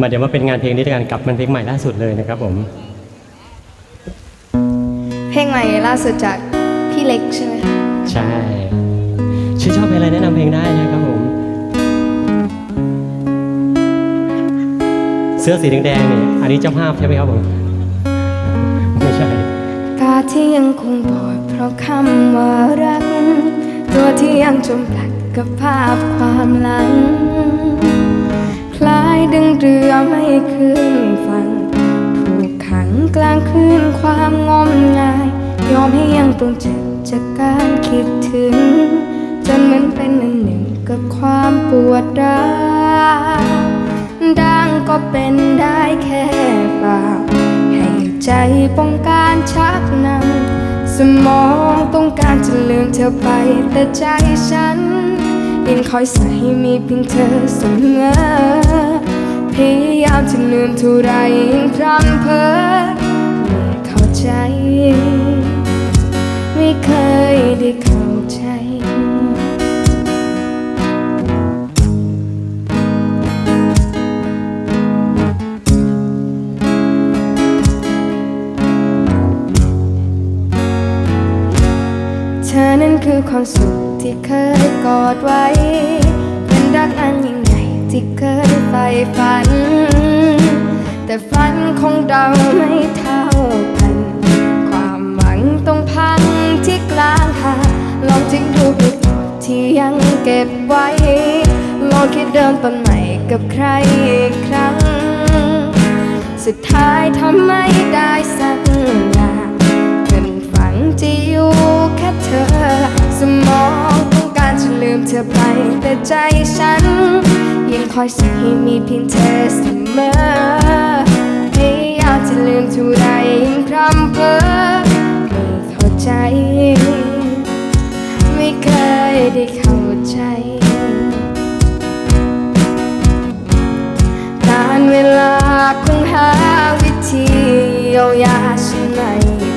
มาเดี๋ยวมาเป็นงานเพลงนี้ด้วยกันกับมันเพลงใหม่ล่าสุดเลยนะครับผม เพลงใหม่ล่าสุดจากพี่เล็กใช่ไหมคะใช่ชื่นชอบเพลงอะไรแนะนำเพลงได้นะครับผม เสื้อสีแดงๆเนี่ยอันนี้เจ้าภาพใช่ไหมครับผม ไม่ใช่ ตาที่ยังคงบอดเพราะคำว่ารัก ตัวที่ยังจมปลักกับภาพความหลังคล้ายดึง เรือไม่ขึ้นฝั่งถูกขังกลางคืนความงมงาย ยอมให้ยังต้องเจ็บจากการคิดถึง จนเหมือนเป็นอันหนึ่งกับความปวดร้าวดังก็เป็นได้แค่เปล่าให้ใจป้องการชักนำสมองต้องการจะลืมเธอไป แต่ใจฉันยังคอยใส่มีเพียงเธอเสมอ พยายามจะลืมเท่าไรยังพร่ำเพ้อไม่เข้าใจ ไม่เคยได้เข้าใจเธอนั้นคือความสุขที่เคยกอดไว้ เป็นรักอันยิ่งใหญ่ที่เคย ฝ่ฝัน แต่ฝันของเราไม่เท่ากัน ความหวังต้องพังที่กลางทางลองทิ้งรูปที่ยังเก็บไว้ ลองคิดเดิมต้นใหม่กับใครอีกครั้ง สุดท้ายทำไม่ได้สักอย่างเงินฝังจะอยู่แค่เธอ สมองต้องการจะลืมเธอไปแต่ใจฉัน คอยสั่งให้มีเพียงเธอเสมอพยายามจะลืมเท่าไรยังพร่ำเพ้อไม่เข้าใจ ไม่เคยได้เข้าใจ การเวลาคงหาวิธีเยียวยาฉันไม่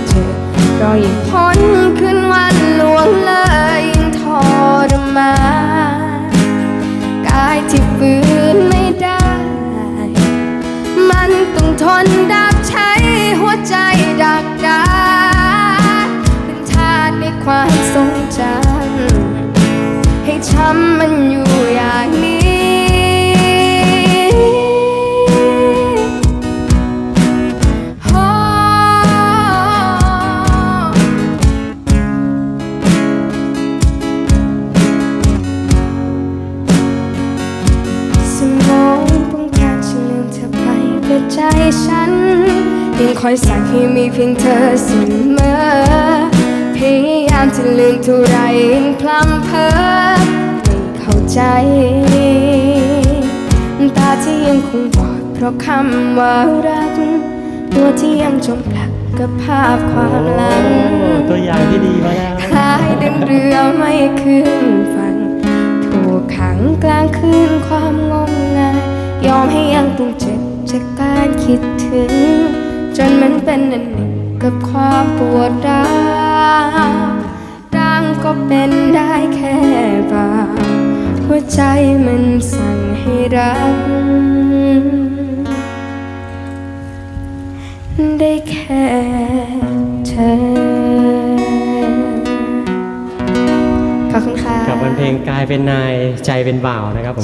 เจอรอยิ่งพ้นคืนวัน ใจฉัน ยังคอยสั่งให้มีเพียงเธอเสมอ พยายามจะลืมเท่าไรยังพลัมเพอไม่เข้าใจ ตาที่ยังคงบอดเพราะคำว่ารัก ตัวที่ยังจมปลักกับภาพความหลัง คิดถึง จนมันเป็นอันหนึ่งกับความปวดร้าวร่างก็เป็นได้แค่บาหัวใจมันสั่งให้รัก ได้แค่เธอ ขอบคุณค่ะ กับวันเพลงกลายเป็นนายใจเป็นบ่าวนะครับผม